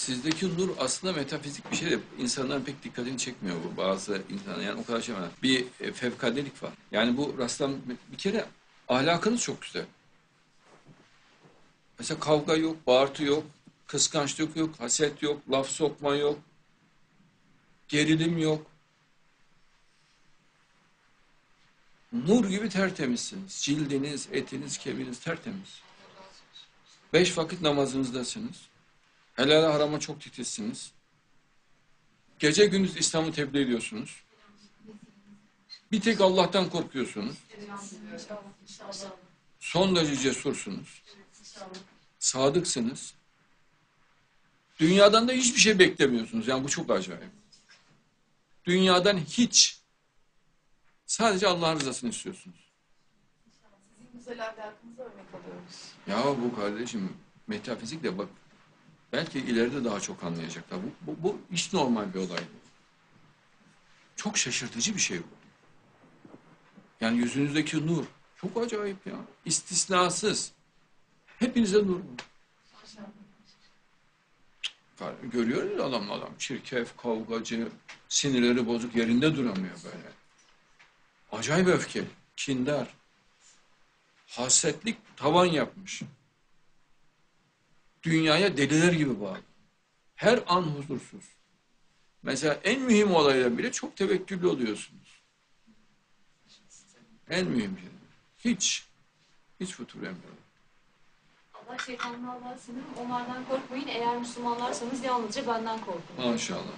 Sizdeki nur aslında metafizik bir şey de insanların pek dikkatini çekmiyor bu bazı insanlar. Yani o kadar şey var. Bir e, fevkadelik var. Yani bu rastlam bir kere ahlakınız çok güzel. Mesela kavga yok, bağırtı yok, kıskançlık yok, haset yok, laf sokma yok, gerilim yok. Nur gibi tertemizsiniz. Cildiniz, etiniz, kemiğiniz tertemiz. Beş vakit namazınızdasınız. Helal harama çok titizsiniz. Gece gündüz İslam'ı tebliğ ediyorsunuz. Bir tek Allah'tan korkuyorsunuz. Son derece cesursunuz. Sadıksınız. Dünyadan da hiçbir şey beklemiyorsunuz. Yani bu çok acayip. Dünyadan hiç. Sadece Allah'ın rızasını istiyorsunuz. Sizin güzel ahlakınıza örnek alıyoruz. Ya bu kardeşim metafizik de bak belki ileride daha çok anlayacaklar. Bu, bu, bu hiç normal bir olay değil. Çok şaşırtıcı bir şey bu. Yani yüzünüzdeki nur çok acayip ya. İstisnasız. Hepinize nur. Kar- Görüyoruz ya adam çirkef, kavgacı, sinirleri bozuk yerinde duramıyor böyle. Acayip öfkeli, kindar. Hasetlik tavan yapmış. Dünyaya deliler gibi bağlı. Her an huzursuz. Mesela en mühim olayla bile çok tevekküllü oluyorsunuz. En mühim şey. Hiç, hiç futur emri. Allah şeytandan Allah'a sınırım. Onlardan korkmayın. Eğer Müslümanlarsanız yalnızca benden korkun. Maşallah.